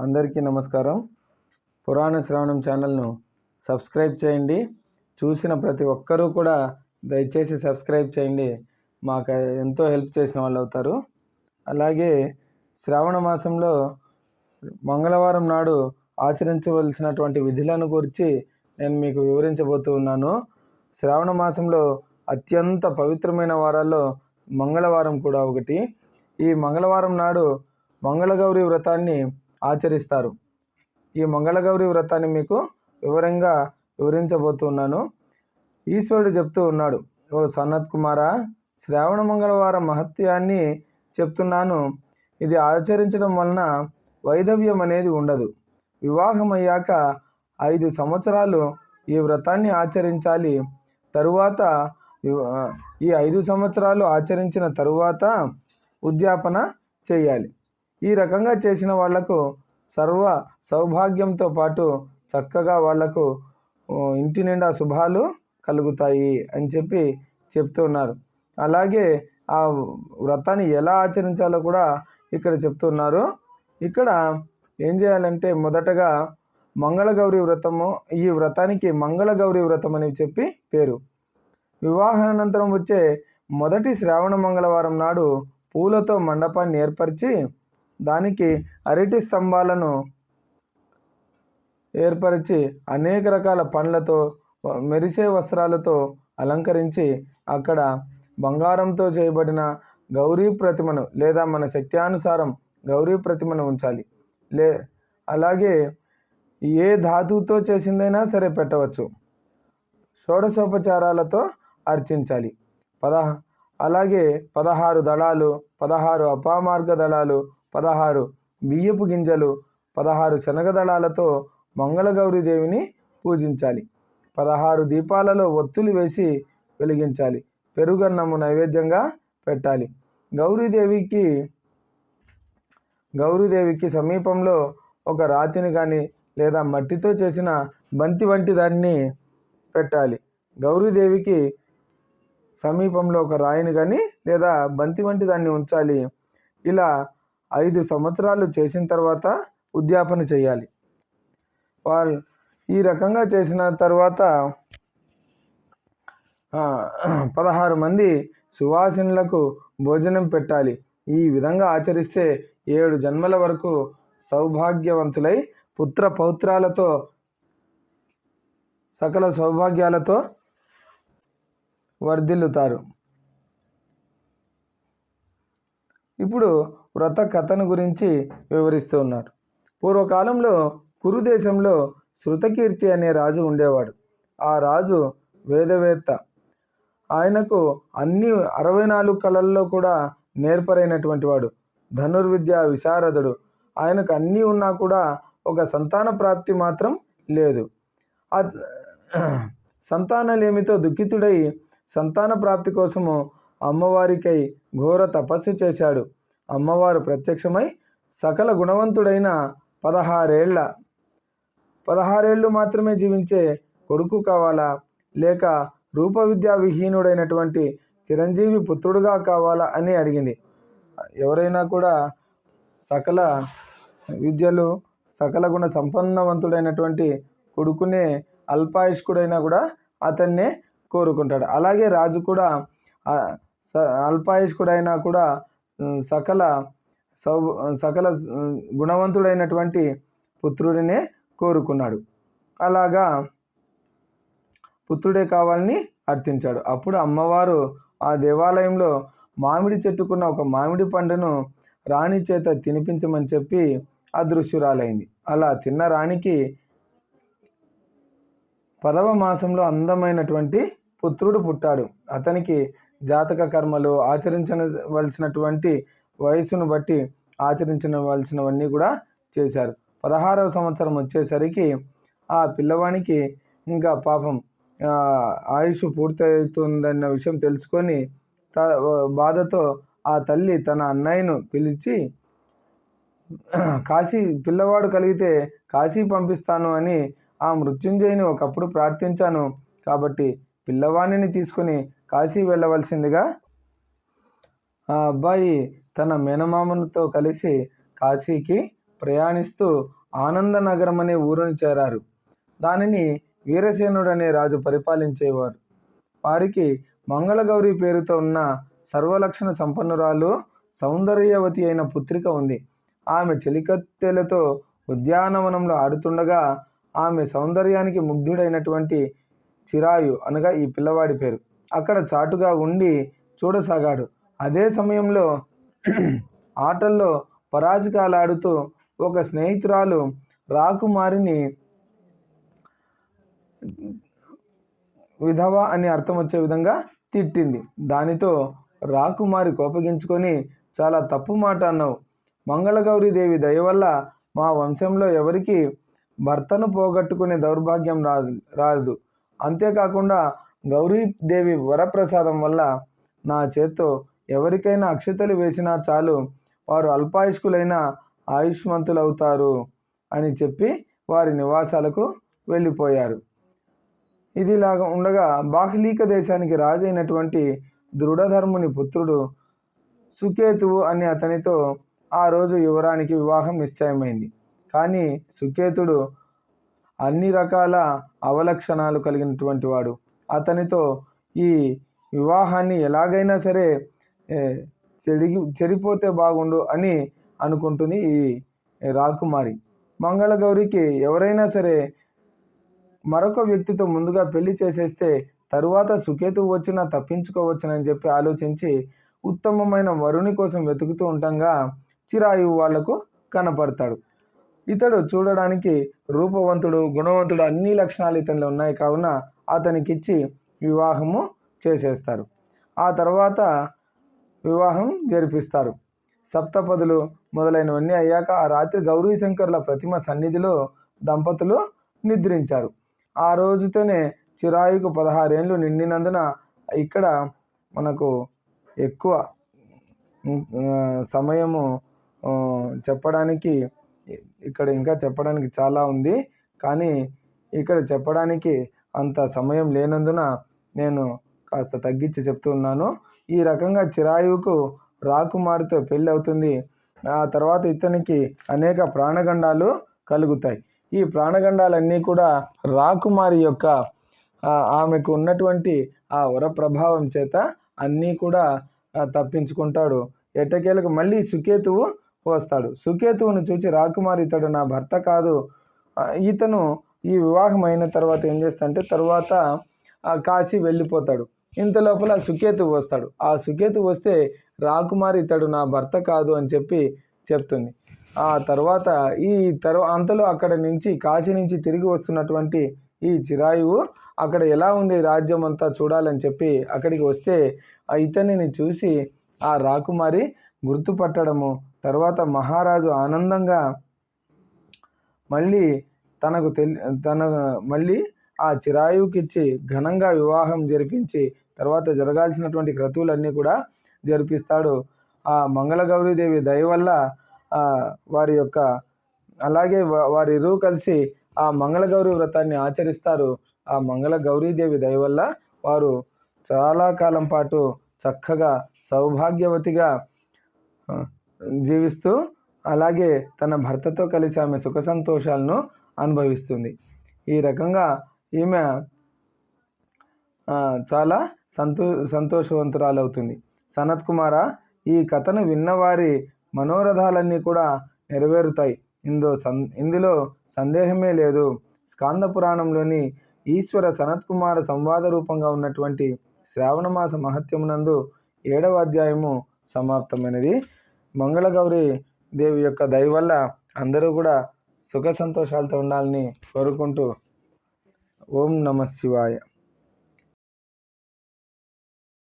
అందరికీ నమస్కారం. పురాణ శ్రవణం ఛానల్ను సబ్స్క్రైబ్ చేయండి. చూసిన ప్రతి ఒక్కరూ కూడా దయచేసి సబ్స్క్రైబ్ చేయండి. మాకు ఎంతో హెల్ప్ చేసిన వాళ్ళు అవుతారు. అలాగే శ్రావణ మాసంలో మంగళవారం నాడు ఆచరించవలసినటువంటి విధులను గురించి నేను మీకు వివరించబోతూ ఉన్నాను. శ్రావణ మాసంలో అత్యంత పవిత్రమైన వారాల్లో మంగళవారం కూడా ఒకటి. ఈ మంగళవారం నాడు మంగళగౌరి వ్రతాన్ని ఆచరిస్తారు. ఈ మంగళగౌరి వ్రతాన్ని మీకు వివరంగా వివరించబోతున్నాను. ఈశ్వరుడు చెప్తూ ఉన్నాడు ఓ సనత్ కుమార శ్రావణ మంగళవారం మహత్యాన్ని చెప్తున్నాను. ఇది ఆచరించడం వలన వైధవ్యం అనేది ఉండదు. వివాహం అయ్యాక ఐదు సంవత్సరాలు ఈ వ్రతాన్ని ఆచరించాలి. తరువాత ఈ ఐదు సంవత్సరాలు ఆచరించిన తరువాత ఉద్యాపన చేయాలి. ఈ రకంగా చేసిన వాళ్ళకు సర్వ సౌభాగ్యంతో పాటు చక్కగా వాళ్ళకు ఇంటి నిండా శుభాలు కలుగుతాయి అని చెప్పి చెప్తున్నారు అలాగే ఆ వ్రతాన్ని ఎలా ఆచరించాలో కూడా ఇక్కడ చెప్తున్నారు ఇక్కడ ఏం చేయాలంటే మొదటగా మంగళగౌరి వ్రతము ఈ వ్రతానికి మంగళగౌరి వ్రతం అని చెప్పి పేరు. వివాహానంతరం వచ్చే మొదటి శ్రావణ మంగళవారం నాడు పూలతో మండపాన్ని ఏర్పరిచి దానికి అరటి స్తంభాలను ఏర్పరిచి అనేక రకాల పండ్లతో మెరిసే వస్త్రాలతో అలంకరించి అక్కడ బంగారంతో చేయబడిన గౌరీ ప్రతిమను లేదా మన శక్త్యానుసారం గౌరీ ప్రతిమను ఉంచాలి. లే అలాగే ఏ ధాతువుతో చేసిందైనా సరే పెట్టవచ్చు. షోడశోపచారాలతో అర్చించాలి. పద అలాగే పదహారు దళాలు పదహారు అపామార్గ దళాలు పదహారు బియ్యపు గింజలు పదహారు శనగదళాలతో మంగళగౌరీదేవిని పూజించాలి. పదహారు దీపాలలో ఒత్తులు వేసి వెలిగించాలి. పెరుగన్నము నైవేద్యంగా పెట్టాలి. గౌరీదేవికి గౌరీదేవికి సమీపంలో ఒక రాతిని కానీ లేదా మట్టితో చేసిన బంతి వంటి దాన్ని పెట్టాలి. గౌరీదేవికి సమీపంలో ఒక రాయిని కానీ లేదా బంతి వంటి దాన్ని ఉంచాలి. ఇలా ఐదు సంవత్సరాలు చేసిన తర్వాత ఉద్యాపన చేయాలి. వాళ్ళు ఈ రకంగా చేసిన తర్వాత పదహారు మంది సువాసినులకు భోజనం పెట్టాలి. ఈ విధంగా ఆచరిస్తే ఏడు జన్మల వరకు సౌభాగ్యవంతులై పుత్ర పౌత్రాలతో సకల సౌభాగ్యాలతో వర్ధిల్లుతారు. ఇప్పుడు వ్రత కథను గురించి వివరిస్తూ ఉన్నారు పూర్వకాలంలో కురు దేశంలో శృతకీర్తి అనే రాజు ఉండేవాడు. ఆ రాజు వేదవేత్త. ఆయనకు అన్ని అరవై నాలుగు కళల్లో కూడా నేర్పరైనటువంటి వాడు. ధనుర్విద్య విశారదుడు. ఆయనకు అన్నీ ఉన్నా కూడా ఒక సంతాన ప్రాప్తి మాత్రం లేదు. ఆ సంతానలేమితో దుఃఖితుడై సంతాన ప్రాప్తి కోసము అమ్మవారికై ఘోర తపస్సు చేశాడు. అమ్మవారు ప్రత్యక్షమై సకల గుణవంతుడైన పదహారేళ్ళ పదహారేళ్ళు మాత్రమే జీవించే కొడుకు కావాలా? లేక రూప విద్యా విహీనుడైనటువంటి చిరంజీవి పుత్రుడుగా కావాలా అని అడిగింది. ఎవరైనా కూడా సకల విద్యలు సకల గుణ సంపన్నవంతుడైనటువంటి కొడుకునే అల్పాయుష్కుడైనా కూడా అతన్నే కోరుకుంటాడు. అలాగే రాజు కూడా అల్పాయుష్కుడైనా కూడా సకల సౌ సకల గుణవంతుడైనటువంటి పుత్రుడినే కోరుకున్నాడు. అలాగా పుత్రుడే కావాలని అర్థించాడు. అప్పుడు అమ్మవారు ఆ దేవాలయంలో మామిడి చెట్టుకున్న ఒక మామిడి పండును రాణి చేత తినిపించమని చెప్పి అదృశ్యురాలైంది. అలా తిన్న రాణికి పదవ మాసంలో అందమైనటువంటి పుత్రుడు పుట్టాడు. అతనికి జాతక కర్మలు ఆచరించవలసినటువంటి వయసును బట్టి ఆచరించవలసినవన్నీ కూడా చేశారు. పదహారవ సంవత్సరం వచ్చేసరికి ఆ పిల్లవానికి ఇంకా పాపం ఆయుష్ పూర్తవుతుందన్న విషయం తెలుసుకొని త బాధతో ఆ తల్లి తన అన్నయ్యను పిలిచి కాశీ పిల్లవాడు కలిగితే కాశీ పంపిస్తాను అని ఆ మృత్యుంజయుని ఒకప్పుడు ప్రార్థించాను. కాబట్టి పిల్లవాణిని తీసుకుని కాశీ వెళ్ళవలసిందిగా. ఆ అబ్బాయి తన మేనమామతో కలిసి కాశీకి ప్రయాణిస్తూ ఆనందనగరం అనే ఊరుని చేరారు. దానిని వీరసేనుడు అనే రాజు పరిపాలించేవారు. వారికి మంగళగౌరి పేరుతో ఉన్న సర్వలక్షణ సంపన్నురాలు సౌందర్యవతి అయిన పుత్రిక ఉంది. ఆమె చెలికత్తెలతో ఉద్యానవనంలో ఆడుతుండగా ఆమె సౌందర్యానికి ముగ్ధుడైనటువంటి చిరాయు అనగా ఈ పిల్లవాడి పేరు. అక్కడ చాటుగా ఉండి చూడసాగాడు. అదే సమయంలో ఆటల్లో పరాజకాలాడుతూ ఒక స్నేహితురాలు రాకుమారిని విధవ అని అర్థం వచ్చే విధంగా తిట్టింది. దానితో రాకుమారి కోపగించుకొని చాలా తప్పు మాట అన్నావు. మంగళగౌరీదేవి దయ వల్ల మా వంశంలో ఎవరికి భర్తను పోగొట్టుకునే దౌర్భాగ్యం రాదు రాదు. అంతేకాకుండా గౌరీదేవి వరప్రసాదం వల్ల నా చేత్తో ఎవరికైనా అక్షతలు వేసినా చాలు వారు అల్పాయుష్కులైన ఆయుష్మంతులవుతారు అని చెప్పి వారి నివాసాలకు వెళ్ళిపోయారు. ఇదిలాగా ఉండగా బాహ్లీక దేశానికి రాజైనటువంటి దృఢధర్ముని పుత్రుడు సుకేతువు అని అతనితో ఆ రోజు యువరానికి వివాహం నిశ్చయమైంది. కానీ సుకేతుడు అన్ని రకాల అవలక్షణాలు కలిగినటువంటి వాడు. అతనితో ఈ వివాహాన్ని ఎలాగైనా సరే చెడిగి చెడిపోతే బాగుండు అని అనుకుంటుంది ఈ రాకుమారి. మంగళగౌరికి ఎవరైనా సరే మరొక వ్యక్తితో ముందుగా పెళ్ళి చేసేస్తే తరువాత సుకేతు వచ్చినా తప్పించుకోవచ్చునని చెప్పి ఆలోచించి ఉత్తమమైన వరుణి కోసం వెతుకుతూ ఉండగా చిరాయువు వాళ్ళకు కనపడతాడు. ఇతడు చూడడానికి రూపవంతుడు గుణవంతుడు అన్ని లక్షణాలు ఇతనిలో ఉన్నాయి. కావున అతనికిచ్చి వివాహము చేసేస్తారు. ఆ తర్వాత వివాహం జరిపిస్తారు. సప్తపదులు మొదలైనవన్నీ అయ్యాక ఆ రాత్రి గౌరీ శంకర్ల ప్రతిమ సన్నిధిలో దంపతులు నిద్రించారు. ఆ రోజుతోనే చిరాయుకు పదహారేళ్ళు నిండినందున ఇక్కడ మనకు ఎక్కువ సమయము చెప్పడానికి ఇక్కడ ఇంకా చెప్పడానికి చాలా ఉంది. కానీ ఇక్కడ చెప్పడానికి అంత సమయం లేనందున నేను కాస్త తగ్గించి చెప్తున్నాను. ఈ రకంగా చిరాయువుకు రాకుమారితో పెళ్ళి అవుతుంది. ఆ తర్వాత ఇతనికి అనేక ప్రాణగండాలు కలుగుతాయి. ఈ ప్రాణగండాలన్నీ కూడా రాకుమారి యొక్క ఆమెకు ఉన్నటువంటి ఆ వర ప్రభావం చేత అన్నీ కూడా తప్పించుకుంటాడు. ఎట్టకేలకు మళ్ళీ సుకేతువు వస్తాడు. సుకేతువును చూచి రాకుమారి ఇతడు నా భర్త కాదు. ఇతను ఈ వివాహం అయిన తర్వాత ఏం చేస్తాడంటే తర్వాత ఆ కాశీ వెళ్ళిపోతాడు. ఇంత లోపల సుకేతువు వస్తాడు. ఆ సుకేతు వస్తే రాకుమారి ఇతడు నా భర్త కాదు అని చెప్పి చెప్తుంది. ఆ తర్వాత ఈ తర్వా అంతలో అక్కడ నుంచి కాశీ నుంచి తిరిగి వస్తున్నటువంటి ఈ చిరాయువు అక్కడ ఎలా ఉంది రాజ్యం అంతా చూడాలని చెప్పి అక్కడికి వస్తే ఆ ఇతనిని చూసి ఆ రాకుమారి గుర్తుపట్టడము తర్వాత మహారాజు ఆనందంగా మళ్ళీ తనకు తెలి తన మళ్ళీ ఆ చిరాయువుకిచ్చి ఘనంగా వివాహం జరిపించి తర్వాత జరగాల్సినటువంటి క్రతువులన్నీ కూడా జరిపిస్తాడు. ఆ మంగళగౌరీదేవి దయ వల్ల వారి యొక్క అలాగే వారిరూ కలిసి ఆ మంగళగౌరి వ్రతాన్ని ఆచరిస్తారు. ఆ మంగళ గౌరీదేవి దయ వల్ల వారు చాలా కాలం పాటు చక్కగా సౌభాగ్యవతిగా జీవిస్తూ అలాగే తన భర్తతో కలిసి ఆమె సుఖ సంతోషాలను అనుభవిస్తుంది. ఈ రకంగా ఈమె చాలా సంతో సంతోషవంతురాలవుతుంది. సనత్ కుమార ఈ కథను విన్నవారి మనోరథాలన్నీ కూడా నెరవేరుతాయి. ఇందులో సం ఇందులో సందేహమే లేదు. స్కాంద పురాణంలోని ఈశ్వర సనత్ కుమార సంవాద రూపంగా ఉన్నటువంటి శ్రావణమాస మహత్యమునందు ఏడవ అధ్యాయము సమాప్తమైనది. మంగళగౌరి దేవి యొక్క దయ వల్ల అందరూ కూడా సుఖ సంతోషాలతో ఉండాలని కోరుకుంటూ ఓం నమ శివాయ.